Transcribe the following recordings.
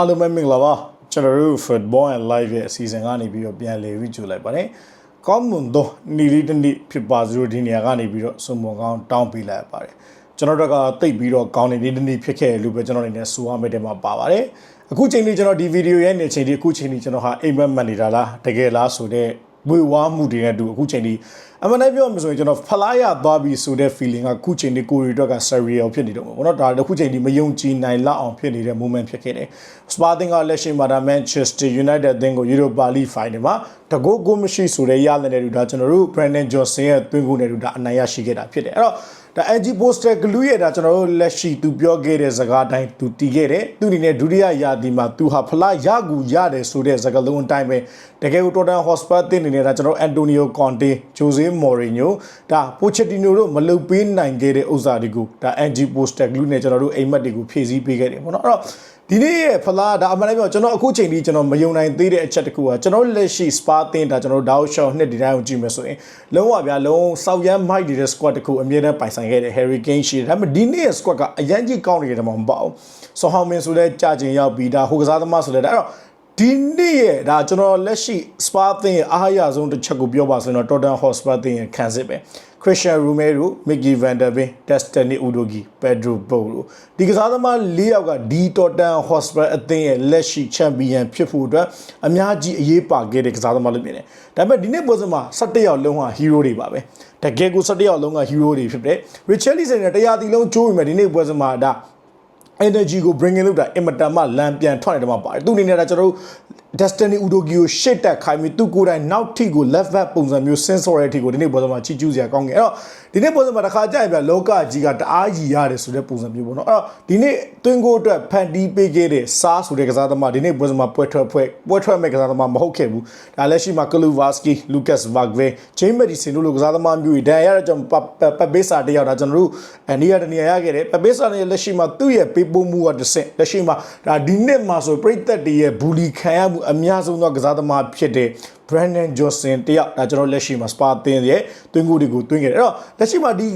အားလုံးပဲမင်္ဂလာပါကျွန်တော်တို့ Football and Live ရဲ့အစီအစဉ်ကနေပြီးတော့ပြန်လည်ပြီးကြိုလိုက်ပါတယ်ကောင်းမွန်သောနီလီတနေ့ဖြစ်ပါစို့ဒီနေရာကနေပြီးတော့စုံမွန်ကောင်းတောင်းပေးလိုက်ပါတယ်ကျွန်တော်တို့ကတိတ်ပြီးတော့ကောင်းနေဒီနေ့ဖြစ်ခဲ့လို့ပဲကျွန်တော်အနေနဲ့ဆိုရမယ့်တဲမှာပါပါတယ်အခုချိန်လေးကျွန်တော်ဒီဗီဒီယိုရဲ့နေချိန်လေးအခုချိန်လေးကျွန်တော်ဟာအိမ်မက်မှန်နေတာလားတကယ်လားဆိုတော့ ဝေဝါးမှုတွေနဲ့တူအခုချိန်လေးအမှန်တမ်းပြောမှဆိုရင်ကျွန်တော်ဖလားရသွားပြီဆိုတဲ့ feeling ကအခုချိန်လေးကိုရီအတွက်က surreal ဖြစ်နေတော့မှာပေါ့နော်ဒါအခုချိန်လေးမယုံကြည်နိုင်လောက်အောင်ဖြစ်နေတဲ့ moment ဖြစ်ခဲ့တယ်။ Spartan ကလက်ရှိမှာဒါ Manchester United အသင်းကို Europa League final မှာတကိုးကိုမရှိဆိုတဲ့ရလနဲ့တူဒါကျွန်တော်တို့ Brandon Johnson ရဲ့သွင်းကိုနဲ့တူဒါအနိုင်ရရှိခဲ့တာဖြစ်တယ်။အဲ့တော့ ဒါ NG Poster Glue ရဲ့ဒါကျွန်တော်တို့လက်ရှိသူပြောခဲ့တဲ့စကားအတိုင်းသူတည်ခဲ့တယ်။သူအနေနဲ့ဒုတိယရာသီမှာသူဟာဖလားရကူရတယ်ဆိုတဲ့စကားလုံးအတိုင်းပဲတကယ်ကို Tottenham Hotspur တင်နေနေတာကျွန်တော် Antonio Conte, Jose Mourinho ဒါ Pochettino တို့မလုပ်ပေးနိုင်ခဲ့တဲ့ဥစ္စာတွေကိုဒါ NG Poster Glue နဲ့ကျွန်တော်တို့အိမ်မက်တွေကိုဖြည့်ဆည်းပေးခဲ့တယ်ပေါ့နော်။အဲ့တော့ ဒီနေ့ရဲ့ဖလားဒါအမှန်တမ်းပြောကျွန်တော်အခုချိန်ထိကျွန်တော်မယုံနိုင်သေးတဲ့အချက်တစ်ခုကကျွန်တော်လက်ရှိ Spa တင်ဒါကျွန်တော်တောက်ရှော့နှစ်ဒီတိုင်းကိုကြည့်မယ်ဆိုရင်လုံးဝဗျာလုံးစောက်ရမ်းမိုက်နေတဲ့ squad တစ်ခုအမြဲတမ်းပိုင်ဆိုင်ခဲ့တဲ့ Harry Kane ရှိတယ်ဒါပေမဲ့ဒီနေ့ရဲ့ squad ကအရန်ကြီးကောင်းနေတယ်မှမပေါ့။ဆိုဟောင်းမင်းဆိုလဲကြာကျင်ရောက်ပြီးဒါဟိုကစားသမားဆိုလဲဒါအဲ့တော့ဒီနေ့ရဲ့ဒါကျွန်တော်လက်ရှိ Spa တင်ရဲ့အားရဆုံးတစ်ချက်ကိုပြောပါဆိုရင်တော့ Tottenham Hotspur တင်ရဲ့ခံစစ်ပဲ Christian Romero, Mickey van der Ven, Destiny Udogi, Pedro Porro ဒီကစားသမား၄ယောက်ကဒီ Tottenham Hotspur အသင်းရဲ့လက်ရှိချန်ပီယံဖြစ်ဖို့အတွက်အများကြီးအရေးပါခဲ့တဲ့ကစားသမားလို့မြင်တယ်။ဒါပေမဲ့ဒီနေ့ပွဲစဉ်မှာ17ယောက်လုံးဟာ hero တွေပါပဲ။တကယ်ကို17ယောက်လုံးက hero တွေဖြစ်တယ်။ Richarlison နဲ့တရားတီလုံးကျိုးဝင်မဲ့ဒီနေ့ပွဲစဉ်မှာဒါ energy ကို bring in လုပ်တာအင်မတန်မှလမ်းပြန်ထွက်နေတယ်မှာပါတယ်သူအနေနဲ့ဒါကျွန်တော်တို့ destiny udogi ကိုရှေ့တက်ခိုင်းပြီးသူကိုယ်တိုင်နောက်ထိကို left back ပုံစံမျိုး sensor ရဲ့အထိကိုဒီနေ့ပွဲစဉ်မှာချီကျူးစရာကောင်းခဲ့အဲ့တော့ဒီနေ့ပွဲစဉ်မှာတစ်ခါကြာရင်ပြလောကကြီးကတအားကြီးရတယ်ဆိုတဲ့ပုံစံမျိုးပေါ့နော်အဲ့တော့ဒီနေ့တွင်းကိုအတွက်ဖန်တီးပေးခဲ့တဲ့စားဆိုတဲ့ကစားသမားဒီနေ့ပွဲစဉ်မှာပွဲထွက်ပွဲပွဲထွက်မဲ့ကစားသမားမဟုတ်ခဲ့ဘူးဒါလက်ရှိမှာ Kluvaski Lucas Vagve James Madison တို့လိုကစားသမားမျိုးတွေဒဏ်ရာရတဲ့ကြောင့်ပပပေးစာတယောက်ဒါကျွန်တော်တို့အနီးရတနေရာရခဲ့တယ်ပပေးစာနဲ့လက်ရှိမှာသူ့ရဲ့ပေးပို့မှုကတစ်ဆင့်လက်ရှိမှာဒါဒီနှစ်မှာဆိုပြိသက်တွေရဲ့ဘူလီခံရမှုအများဆုံးသောကစားသမားဖြစ်တဲ့ Brandon Johnson တယောက်ဒါကျွန်တော်လက်ရှိမှာ Spa အသင်းရဲ့တွင်းကိုတွေကိုတွင်းခဲ့တယ်အဲ့တော့လက်ရှိမှာဒီ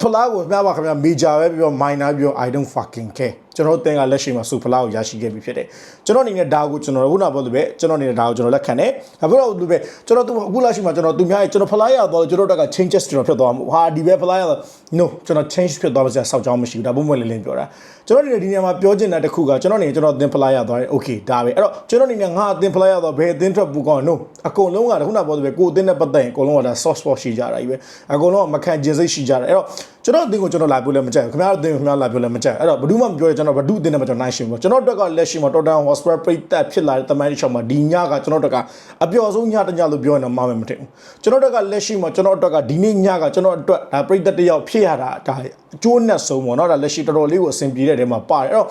ဖလားကိုပြပါခင်ဗျာ major ပဲပြော minor ပြော I don't fucking care ကျွန်တော်တင်ကလက်ရှိမှာစူဖလားကိုရရှိခဲ့ပြီဖြစ်တယ်ကျွန်တော်အနေနဲ့ဒါကိုကျွန်တော်ခုနပြောလို့ပဲကျွန်တော်အနေနဲ့ဒါကိုကျွန်တော်လက်ခံတယ်အခုတော့လို့ပဲကျွန်တော်အခုလက်ရှိမှာကျွန်တော်သူများရဲ့ကျွန်တော်ဖလားရတော့ကျွန်တော်တို့က changes ကျွန်တော်ဖြစ်သွားမှာဟာဒီပဲဖလားရတော့ no ကျွန်တော် change ဖြစ်သွားပါစေစောက်ကြောင်းမရှိဘူးဒါပုံမှန်လေးလင်းပြောတာကျွန်တော်အနေနဲ့ဒီနေရာမှာပြောချင်တဲ့တစ်ခုကကျွန်တော်အနေနဲ့ကျွန်တော်အသင်ဖလားရသွားတယ် okay ဒါပဲအဲ့တော့ကျွန်တော်အနေနဲ့ငါအသင်ဖလားရတော့ဘယ်အသင်ထွက်ပူကောင်း no အကုန်လုံးကခုနပြောလို့ပဲကိုအသင်နဲ့ပတ်သက်ရင်အကုန်လုံးကဒါ soft spot ရှိကြတာကြီးပဲအကုန်လုံးကမခံကျင်စိတ်ရှိကြတယ်အဲ့တော့ကျွန်တော်အသင်ကိုကျွန်တော်လာပြောလဲမကြိုက်ဘူးခင်ဗျားတို့အသင်ကိုခင်ဗျားလာပြောလဲမကြိုက်အဲ့တော့ဘယ်သူမှမပြောရကျွန်တော်ဘယ်သူအသင်နဲ့မကျွန်တော်နိုင်ရှင်ဘူးကျွန်တော်အတွက်ကလက်ရှိမှာ Tottenham Hotspur ပြိတက်ဖြစ်လာတဲ့တမိုင်းတစ်ချောင်းမှာဒီညကကျွန်တော်တို့ကအပျော်ဆုံးညတစ်ညလို့ပြောရင်တော့မှားမယ်မထင်ဘူးကျွန်တော်တို့ကလက်ရှိမှာကျွန်တော်အတွက်ကဒီနေ့ညကကျွန်တော်အတွက်ဒါပြိတက်တစ်ယောက်ဖြစ်ရတာဒါအကျိုးနဲ့ဆုံးပေါ့နော်ဒါလက်ရှိတော်တော်လေးကိုအဆင်ပြေတဲ့တဲမှာပါတယ်အဲ့တော့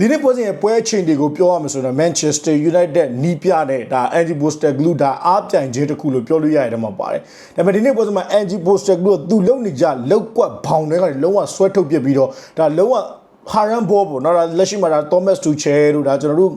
ဒီနေ့ပွဲစဉ်ရဲ့ပွဲချိန်တွေကိုပြောရမယ်ဆိုတော့ Manchester United နီးပြတဲ့ဒါ Ange Postecoglou ဒါအားပြိုင်ခြင်းတစ်ခုလို့ပြောလို့ရတဲ့မှာပါတယ်။ဒါပေမဲ့ဒီနေ့ပွဲစဉ်မှာ Ange Postecoglou ကသူလုံနေကြလောက်ကွက်ဘောင်တွေကနေလုံးဝဆွဲထုတ်ပြပြီးတော့ဒါလုံးဝဟာရန်ဘောပေါ့နော်ဒါလက်ရှိမှာဒါ Thomas Tuchel တို့ဒါကျွန်တော်တို့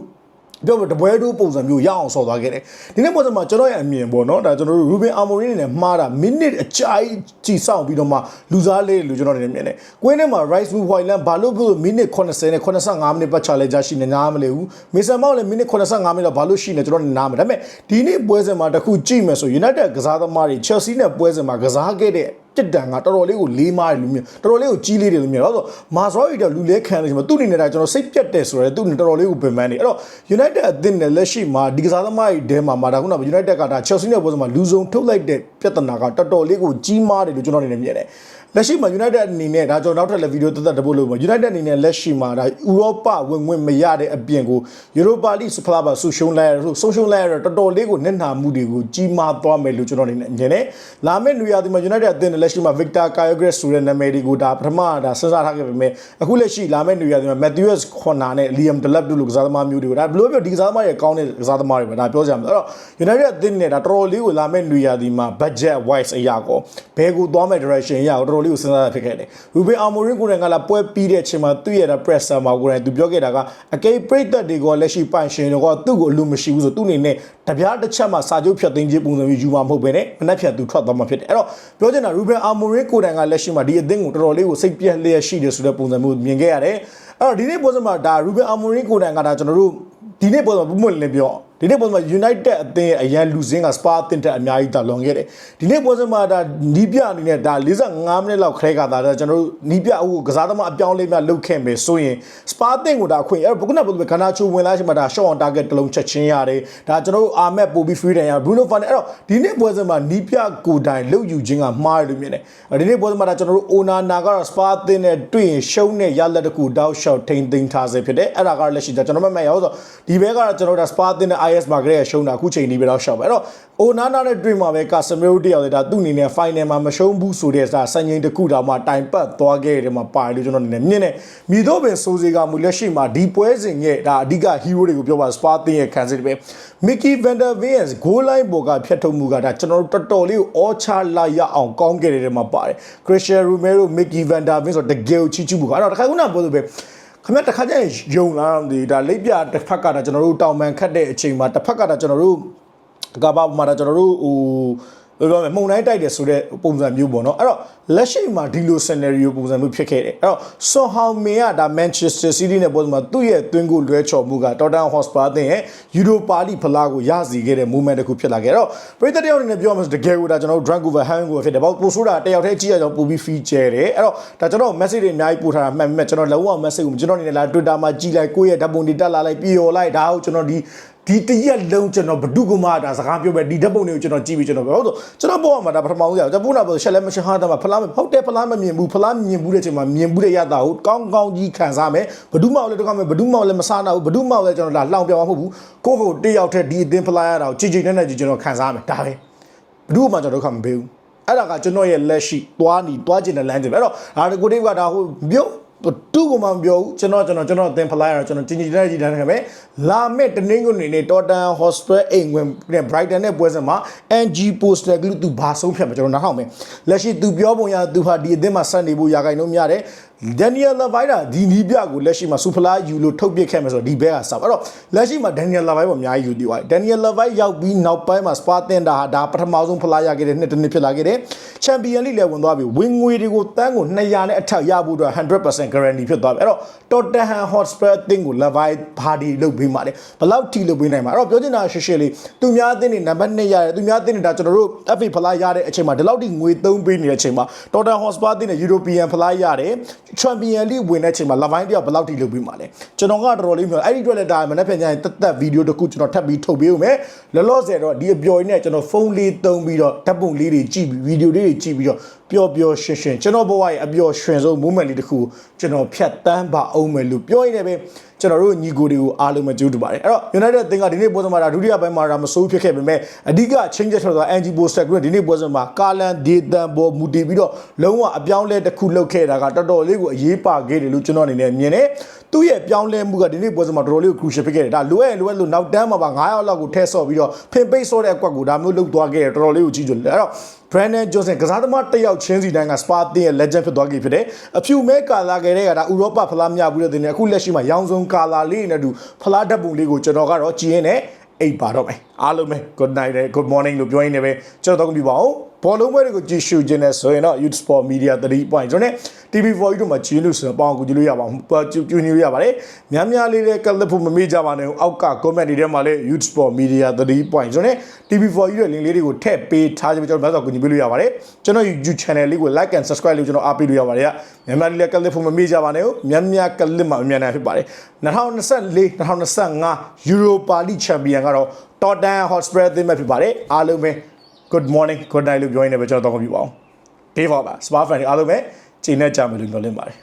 ပြောမတပွဲတို့ပုံစံမျိုးရအောင်ဆော်သွားခဲ့တယ်ဒီနေ့ပုံစံမှာကျွန်တော်ရဲ့အမြင်ပေါ့နော်ဒါကျွန်တော်တို့ Ruben Amorim နဲ့မှားတာမိနစ်အကြာကြီးကြည်ဆောင်ပြီးတော့မှလူစားလေးလူကျွန်တော်နေမြင်တယ်ကွင်းထဲမှာ Rice Blue White Land ဘာလို့ဖြစ်မိနစ်80နဲ့85မိနစ်ပတ်ချလဲကြရှိနေနားမလဲဘူးမေဆန်မောက်လည်းမိနစ်85မိနစ်တော့ဘာလို့ရှိနေကျွန်တော်နားမလဲဒါပေမဲ့ဒီနေ့ပွဲစဉ်မှာတခုကြည့်မယ်ဆို United ကစားသမားတွေ Chelsea နဲ့ပွဲစဉ်မှာကစားခဲ့တဲ့ပြစ်ဒဏ်ကတော်တော်လေးကိုလေးမားတယ်လို့မြင်တော်တော်လေးကိုကြီးလေးတယ်လို့မြင်တော့ဆိုမာဆောရီတော့လူလဲခံတယ်ဆိုမှသူ့အနေနဲ့ဒါကျွန်တော်စိတ်ပြတ်တယ်ဆိုတော့သူ့အနေနဲ့တော်တော်လေးကိုပင်ပန်းနေအဲ့တော့ United အသင်းနဲ့လက်ရှိမှာဒီကစားသမားတွေထဲမှာမာဒါခုနက United ကဒါ Chelsea နဲ့ပွဲစဉ်မှာလူစုံထုတ်လိုက်တဲ့ပြဿနာကတော်တော်လေးကိုကြီးမားတယ်လို့ကျွန်တော်အနေနဲ့မြင်တယ်လက်ရှိမှာ United အနေနဲ့ဒါကျွန်တော်နောက်ထပ်လည်းဗီဒီယိုတက်တက်တပုတ်လို့မှာ United အနေနဲ့လက်ရှိမှာဒါဥရောပဝင်ဝင်မရတဲ့အပြင်ကို Europa League ဖလားပါဆူရှုံးလိုက်ရဆိုဆုံးရှုံးလိုက်ရတော့တော်တော်လေးကိုနစ်နာမှုတွေကိုကြီးမားသွားမယ်လို့ကျွန်တော်အနေနဲ့မြင်တယ်။လာမယ့်နွေရာသီမှာ United အသင်းနဲ့လက်ရှိမှာ Victor Kyogres ဆိုတဲ့နာမည်တွေကိုဒါပထမဒါစဉ်းစားထားခဲ့ပေမဲ့အခုလက်ရှိလာမယ့်နွေရာသီမှာ Matthews Corner နဲ့ Liam Delap တို့လိုကစားသမားမျိုးတွေကိုဒါဘယ်လိုပြောဒီကစားသမားတွေကောင်းတဲ့ကစားသမားတွေပဲဒါပြောကြမှာအဲ့တော့ United အသင်းနဲ့ဒါတော်တော်လေးကိုလာမယ့်နွေရာသီမှာ budget wise အရာကောဘယ်ကိုသွားမယ့် direction အရာကိုတော်တော်လေးကိုစဉ်းစားဖြစ်ခဲ့တယ်။ Ruben Amorim ကိုယ်တိုင်ကလာပွဲပြီးတဲ့အချိန်မှာသူ့ရဲ့ presser မှာကိုယ်တိုင်သူပြောခဲ့တာကအကိပရိသတ်တွေကလက်ရှိပိုင်ရှင်တွေကသူ့ကိုအလိုမရှိဘူးဆိုသူ့အနေနဲ့တပြားတစ်ချက်မှစာချုပ်ဖြတ်သိမ်းခြင်းပုံစံမျိုးယူမှာမဟုတ်ဘဲနဲ့မနှက်ဖြတ်သူထွက်သွားမှာဖြစ်တယ်။အဲ့တော့ပြောချင်တာ Ruben Amorim ကိုယ်တိုင်ကလက်ရှိမှာဒီအသင်းကိုတော်တော်လေးကိုစိတ်ပြက်လျက်ရှိတယ်ဆိုတဲ့ပုံစံမျိုးမြင်ခဲ့ရတယ်။အဲ့တော့ဒီနေ့ပုံစံမှာဒါ Ruben Amorim ကိုယ်တိုင်ကဒါကျွန်တော်တို့ဒီနေ့ပေါ်တော့ဘုမွင့်လည်းပြော ဒီနေ့ပေါ်မှာ United အသင်းအရန်လူစင်းက Spa အသင်းတက်အများကြီးတာလွန်ခဲ့တယ်ဒီနေ့ပေါ်စမှာဒါနီးပြအနေနဲ့ဒါ45မိနစ်လောက်ခရဲကတာဒါကျွန်တော်တို့နီးပြအခုကစားသမားအပြောင်းလဲများလုပ်ခဲ့မယ်ဆိုရင် Spa အသင်းကိုဒါအခွင့်အဲ့တော့ဘုကနာပေါ်ကနာချိုဝင်လာချိန်မှာဒါ shot on target တစ်လုံးချက်ချင်းရတယ်ဒါကျွန်တော်တို့အာမက်ပို့ပြီး free တန်ရ Bruno Fernandes အဲ့တော့ဒီနေ့ပွဲစမှာနီးပြကိုတိုင်လုတ်ယူခြင်းကမှားတယ်လို့မြင်တယ်ဒီနေ့ပွဲစမှာဒါကျွန်တော်တို့ owner နာကတော့ Spa အသင်းနဲ့တွေ့ရင်ရှုံးတဲ့ရလက်တစ်ခုတောက်လျှောက်ထိန်သိမ်းထားစေဖြစ်တယ်အဲ့ဒါကတော့လက်ရှိကျွန်တော်မှတ်မှတ်ရအောင်ဆိုဒီဘဲကတော့ကျွန်တော်တို့ Spa အသင်းနဲ့ IS မှာကလေးရှုံးတာအခုချိန်ဒီပဲတော့ရှောက်ပဲအဲ့တော့ Onana နဲ့တွေ့မှာပဲကာစမီရိုတယောက်လေဒါသူ့အနေနဲ့ final မှာမရှုံးဘူးဆိုတဲ့စာစံချိန်တစ်ခုတောင်မှတိုင်ပတ်သွားခဲ့တယ်မှာပါတယ်လို့ကျွန်တော်အနေနဲ့မြင်တယ်မြည်တော့ပင်စိုးစေကမူလက်ရှိမှာဒီပွဲစဉ်ရဲ့ဒါအဓိက hero တွေကိုပြောပါစပါတင်ရဲ့ခံစစ်တွေပဲ Mickey van der Vens goal line ပေါ်ကဖြတ်ထုတ်မှုကဒါကျွန်တော်တို့တော်တော်လေးကိုအောချလာရအောင်ကောင်းခဲ့တယ်မှာပါတယ် Christian Romero Mickey van der Vens ဆိုတကယ်ကိုချီချူမှုကအဲ့တော့တခါခုနပြောလို့ပဲ ခမတခါကျရင်ယုံလာတယ်ဒါလိပ်ပြတစ်ဖက်ကဒါကျွန်တော်တို့တောင်ပန်ခတ်တဲ့အချိန်မှာတစ်ဖက်ကဒါကျွန်တော်တို့ကဘာပေါ်မှာဒါကျွန်တော်တို့ဟို ဘယ်လိုလဲမှုန်တိုင်းတိုက်တယ်ဆိုတဲ့ပုံစံမျိုးပေါ့နော်အဲ့တော့လက်ရှိမှာဒီလို scenario ပုံစံမျိုးဖြစ်ခဲ့တယ်အဲ့တော့ဆွန်ဟောင်မင်ကဒါ Manchester City နဲ့ပုံစံမှာသူ့ရဲ့သွင်းကိုလွဲချော်မှုက Tottenham Hotspur အသင်းရဲ့ Europa League ဖလားကိုရစီခဲ့တဲ့ moment တစ်ခုဖြစ်လာခဲ့တော့ပရိသတ်တယောက်အနေနဲ့ပြောမှဆိုတကယ်ကိုဒါကျွန်တော်တို့ Vancouver Hangover ဖြစ်တယ်ပေါ့ပိုဆိုးတာတယောက်တည်းကြည့်ရအောင်ပိုပြီး feature တယ်အဲ့တော့ဒါကျွန်တော် message တွေအများကြီးပို့ထားတာမှန်မှန်ကျွန်တော်လုံးဝ message ကိုကျွန်တော်အနေနဲ့လာ Twitter မှာကြည့်လိုက်ကိုယ့်ရဲ့ဓာတ်ပုံတွေတက်လာလိုက်ပြော်လိုက်ဒါကိုကျွန်တော်ဒီ ဒီတရက်လုံးကျွန်တော်ဘဒုကမဒါစကားပြောပဲဒီဓာတ်ပုံတွေကိုကျွန်တော်ကြည့်ပြီးကျွန်တော်ပြောဟုတ်ဆိုကျွန်တော်ပေါ်မှာဒါပထမဦးရကျွန်တော်ပေါ်မှာရှက်လဲမရှဟာတာမှာဖလားမဟုတ်တယ်ဖလားမမြင်ဘူးဖလားမြင်ဘူးတဲ့ချိန်မှာမြင်ဘူးတဲ့ရတာကိုကောင်းကောင်းကြီးခံစားမယ်ဘဒုမောက်လည်းတော့မယ်ဘဒုမောက်လည်းမစားနာဘူးဘဒုမောက်လည်းကျွန်တော်ဒါလှောင်ပြောင်းမဟုတ်ဘူးကိုယ့်ကိုတယောက်တည်းဒီအသင်းဖလားရတာကိုကြည်ကြည်နဲ့နဲ့ကျွန်တော်ခံစားမယ်ဒါပဲဘဒုမှကျွန်တော်ဒုက္ခမပေးဘူးအဲ့ဒါကကျွန်တော်ရဲ့လက်ရှိသွားနီသွားကျင်တဲ့လမ်းစဉ်ပဲအဲ့တော့ဒါကိုတိကဒါဟိုပြု တ်တူကိုမှမပြောဘူးကျွန်တော်ကျွန်တော်ကျွန်တော်အသင်ဖလိုက်ရတော့ကျွန်တော်ကြီးကြီးတဲ့ကြီးတဲ့ခင်ဗျလာမဲ့တနင်္ဂနွေနေ့တော်တန် Hospital အိမ်ဝင်နဲ့ Brighton နဲ့ပွဲစဉ်မှာ NG Poster ကလူသူဘာဆုံးဖြတ်မှာကျွန်တော်နားထောင်မယ်လက်ရှိသူပြောပုံရသူဟာဒီအသင်းမှာဆက်နေဖို့ရာခိုင်နှုန်းများတယ် ဒန်နီယယ်လာဗိုင်တာဒီနီးပြကိုလက်ရှိမှာစူဖလာယူလို့ထုတ်ပစ်ခဲ့မယ်ဆိုတော့ဒီဘက်ကစပ်အဲ့တော့လက်ရှိမှာဒန်နီယယ်လာဗိုင်ပေါ်အများကြီးယူတည်သွားတယ်ဒန်နီယယ်လာဗိုင်ရောက်ပြီးနောက်ပိုင်းမှာစပါတင်တာဟာဒါပထမဆုံးဖလာရခဲ့တဲ့နှစ်တစ်နှစ်ဖြစ်လာခဲ့တယ်ချန်ပီယံလိလည်းဝင်သွားပြီဝင်ငွေတွေကိုတန်းကို200နဲ့အထက်ရဖို့အတွက်100% guarantee ဖြစ်သွားပြီအဲ့တော့ Tottenham Hotspur အသင်းကိုလာဗိုင်ဘာဒီလုပ်ပေးမှလဲဘယ်လောက်ထိလုပ်ပေးနိုင်မှာအဲ့တော့ပြောချင်တာရှေ့ရှေ့လေးသူများအသင်းတွေနံပါတ်2ရတယ်သူများအသင်းတွေဒါကျွန်တော်တို့ FA ဖလာရတဲ့အချိန်မှာဒီလောက်ထိငွေသုံးပေးနေတဲ့အချိန်မှာ Tottenham Hotspur အသင်းနဲ့ European ဖလာရတယ်ချန်ပီယံလိဝင်တဲ့အချိန်မှာလာဗိုင်းတယောက်ဘယ်လောက်ထိလုပ်ပြီးမှလဲကျွန်တော်ကတော်တော်လေးမျိုးအဲ့ဒီအတွက်လည်းဒါမနေ့ပြန်ကျရင်တက်တက်ဗီဒီယိုတစ်ခုကျွန်တော်ထပ်ပြီးထုတ်ပေးဦးမယ်လောလောဆယ်တော့ဒီအပျော်ရင်းနဲ့ကျွန်တော်ဖုန်းလေးသုံးပြီးတော့ဓာတ်ပုံလေးတွေကြည့်ပြီးဗီဒီယိုလေးတွေကြည့်ပြီးတော့ ပျော်ပျော်ရွှင်ရွှင်ကျွန်တော်ဘဝရဲ့အပျော်ရွှင်ဆုံး moment လေးတစ်ခုကျွန်တော်ဖြတ်တန်းပါအောင်မယ်လို့ပြောရင်းနဲ့ပဲကျွန်တော်တို့ညီကိုတွေကိုအားလုံးမကြိုးတူပါတယ်အဲ့တော့ United အသင်းကဒီနေ့ပွဲစဉ်မှာဒါဒုတိယပိုင်းမှာဒါမဆိုးဖြစ်ခဲ့ပေမဲ့အဓိက change ထွက်သွား NG Poster Group ဒီနေ့ပွဲစဉ်မှာကာလန်ဒေတန်ဘောမူတည်ပြီးတော့လုံးဝအပြောင်းလဲတစ်ခုလုပ်ခဲ့တာကတော်တော်လေးကိုအရေးပါခဲ့တယ်လို့ကျွန်တော်အနေနဲ့မြင်တယ်သူ့ရဲ့ပြောင်းလဲမှုကဒီနေ့ပွဲစဉ်မှာတော်တော်လေးကို crucial ဖြစ်ခဲ့တယ်ဒါလိုရလိုရလို့နောက်တန်းမှာပါ9ရောက်လောက်ကိုထည့်ဆော့ပြီးတော့ဖင်ပိတ်ဆော့တဲ့အကွက်ကိုဒါမျိုးလုပ်သွားခဲ့တယ်တော်တော်လေးကိုကြီးကျယ်တယ်အဲ့တော့ Brandon Johnson ကစားသမားတစ်ယောက်ချင်းစီတိုင်းက Spa တင်ရဲ့ legend ဖြစ်သွားခဲ့ဖြစ်တယ်အဖြူမဲကာလာခဲ့တဲ့ကဒါဥရောပဖလားမြဘူးတဲ့တင်အခုလက်ရှိမှာရောင်စုံကာလာလေးနဲ့တူဖလားဓာတ်ပုံလေးကိုကျွန်တော်ကတော့ကြည်ရင်းနဲ့အိပ်ပါတော့မယ်အားလုံးပဲ good night နဲ့ good morning လို့ပြောရင်းနဲ့ပဲကျွန်တော်တော့ပြပါအောင် ဘောလုံးပွဲတွေကိုကြည့်ရှုခြင်းနဲ့ဆိုရင်တော့ Youth Sport Media 3 point ကျွန်တော် TV4 တို့မှာကြည့်လို့ဆိုတော့ပေါအောင်ကိုကြည့်လို့ရပါအောင်ကြည့်နေလို့ရပါတယ်များများလေးလေးကလစ်ဖို့မမေ့ကြပါနဲ့အောက်က comment တွေထဲမှာလည်း Youth Sport Media 3 point ကျွန်တော် TV4 ရဲ့ link လေးတွေကိုထည့်ပေးထားခြင်းကျွန်တော်မဆိုကိုကြည့်လို့ရပါတယ်ကျွန်တော် YouTube channel လေးကို like and subscribe လုပ်ကျွန်တော်အားပေးလို့ရပါတယ်များများလေးလေးကလစ်ဖို့မမေ့ကြပါနဲ့များများကလစ်မှာအများနဲ့ဖြစ်ပါတယ်2024 2025 Europa League Champion ကတော့ Tottenham Hotspur အသင်းပဲဖြစ်ပါတယ်အားလုံးပဲ good morning good night လို့ပြောရင်းနဲ့ပဲကျွန်တော်တော့ပြပါအောင် Dave ပါ Spa fan တွေအားလုံးပဲချိန်နဲ့ကြမယ်လို့ပြောလင်းပါတယ်